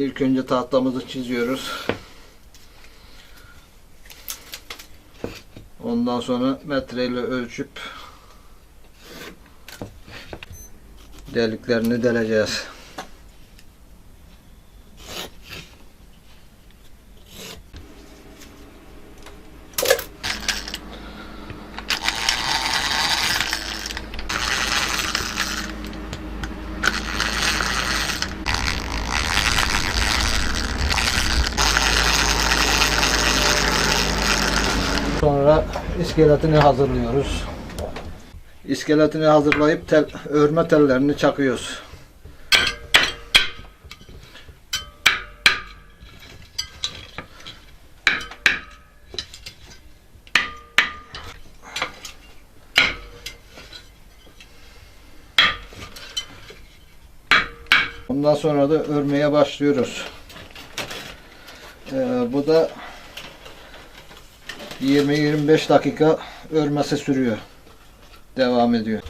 İlk önce tahtamızı çiziyoruz. Ondan sonra metreyle ölçüp deliklerini deleceğiz. Sonra iskeletini hazırlıyoruz. İskeletini hazırlayıp tel, örme tellerini çakıyoruz. Ondan sonra da örmeye başlıyoruz. Ee, bu da 20-25 dakika örmesi sürüyor. Devam ediyor.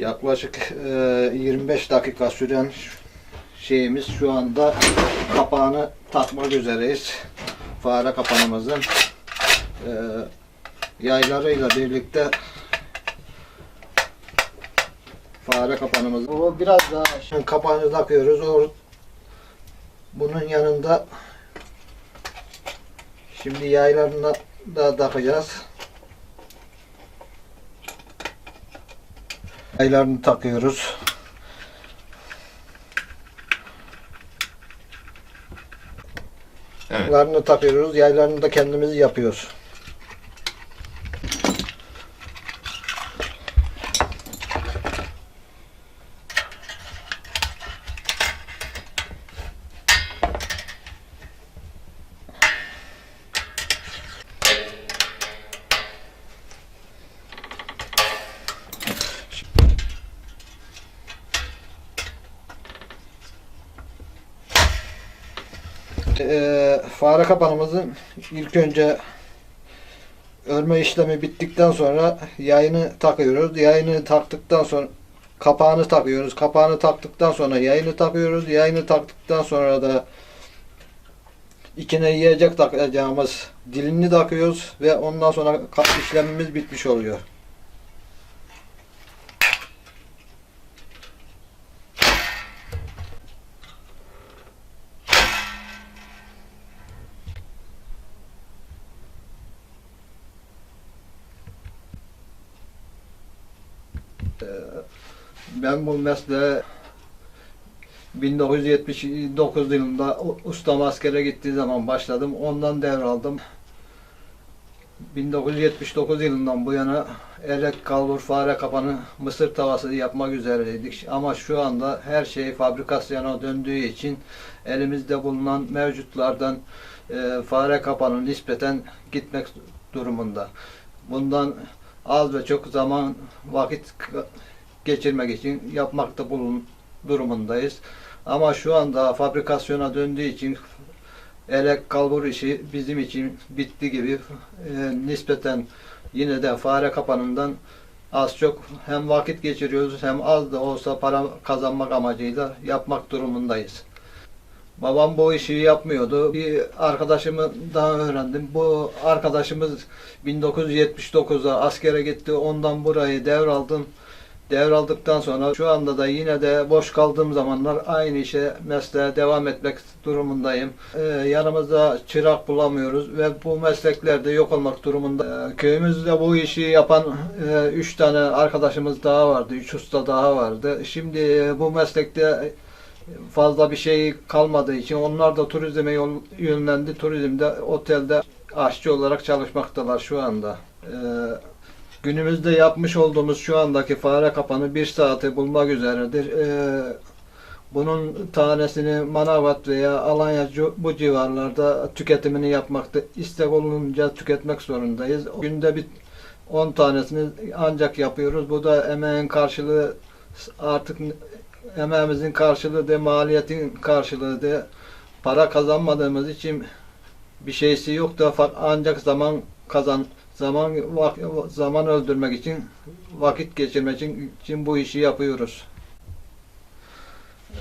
Yaklaşık e, 25 dakika süren şeyimiz şu anda kapağını takmak üzereyiz. Fare kapanımızın e, yaylarıyla birlikte fare kapanımız. O biraz daha kapağını takıyoruz. O, bunun yanında şimdi yaylarını da takacağız. Yaylarını takıyoruz. Evet. Yaylarını takıyoruz. Yaylarını da kendimiz yapıyoruz. Eee, fare kapanımızın ilk önce örme işlemi bittikten sonra yayını takıyoruz. Yayını taktıktan sonra kapağını takıyoruz. Kapağını taktıktan sonra yayını takıyoruz. Yayını taktıktan sonra da içine yiyecek takacağımız dilini takıyoruz ve ondan sonra işlemimiz bitmiş oluyor. Ben bu mesleğe 1979 yılında ustam askere gittiği zaman başladım. Ondan devraldım. 1979 yılından bu yana erek, kalbur, fare kapanı, mısır tavası yapmak üzereydik. Ama şu anda her şey fabrikasyona döndüğü için elimizde bulunan mevcutlardan e, fare kapanı nispeten gitmek durumunda. Bundan az ve çok zaman vakit geçirmek için yapmakta bulun durumundayız. Ama şu anda fabrikasyona döndüğü için elek kalbur işi bizim için bitti gibi e, nispeten yine de fare kapanından az çok hem vakit geçiriyoruz hem az da olsa para kazanmak amacıyla yapmak durumundayız. Babam bu işi yapmıyordu. Bir arkadaşımı daha öğrendim. Bu arkadaşımız 1979'da askere gitti. Ondan burayı devraldım. Devraldıktan sonra şu anda da yine de boş kaldığım zamanlar aynı işe mesleğe devam etmek durumundayım. Ee, yanımızda çırak bulamıyoruz ve bu mesleklerde yok olmak durumunda. Ee, köyümüzde bu işi yapan 3 tane arkadaşımız daha vardı, 3 usta daha vardı. Şimdi e, bu meslekte fazla bir şey kalmadığı için onlar da turizme yol- yönlendi. Turizmde, otelde aşçı olarak çalışmaktalar şu anda. Ee, günümüzde yapmış olduğumuz şu andaki fare kapanı bir saati bulmak üzeredir. Ee, bunun tanesini Manavgat veya Alanya bu civarlarda tüketimini yapmakta istek olunca tüketmek zorundayız. Günde bir 10 tanesini ancak yapıyoruz. Bu da emeğin karşılığı artık emeğimizin karşılığı da maliyetin karşılığı da para kazanmadığımız için bir şeysi yok da ancak zaman kazan zaman vak- zaman öldürmek için vakit geçirmek için, için bu işi yapıyoruz. Ee,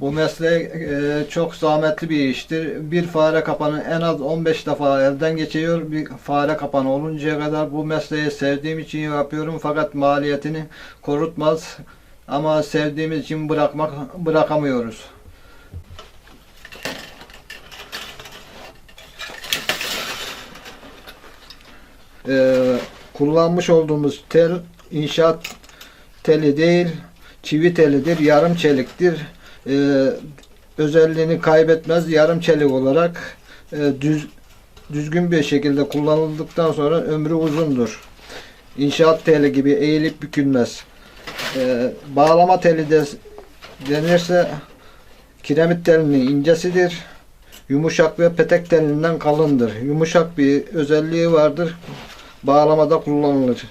Bu meslek e, çok zahmetli bir iştir. Bir fare kapanı en az 15 defa elden geçiyor. Bir fare kapanı oluncaya kadar bu mesleği sevdiğim için yapıyorum fakat maliyetini korutmaz. Ama sevdiğimiz için bırakmak bırakamıyoruz. Ee, kullanmış olduğumuz tel inşaat teli değil, çivi telidir, yarım çeliktir. Ee, özelliğini kaybetmez, yarım çelik olarak e, düz düzgün bir şekilde kullanıldıktan sonra ömrü uzundur. İnşaat teli gibi eğilip bükülmez. Ee, bağlama teli de denirse kiremit telinin incesidir. Yumuşak ve petek telinden kalındır. Yumuşak bir özelliği vardır. Bağlamada kullanılır.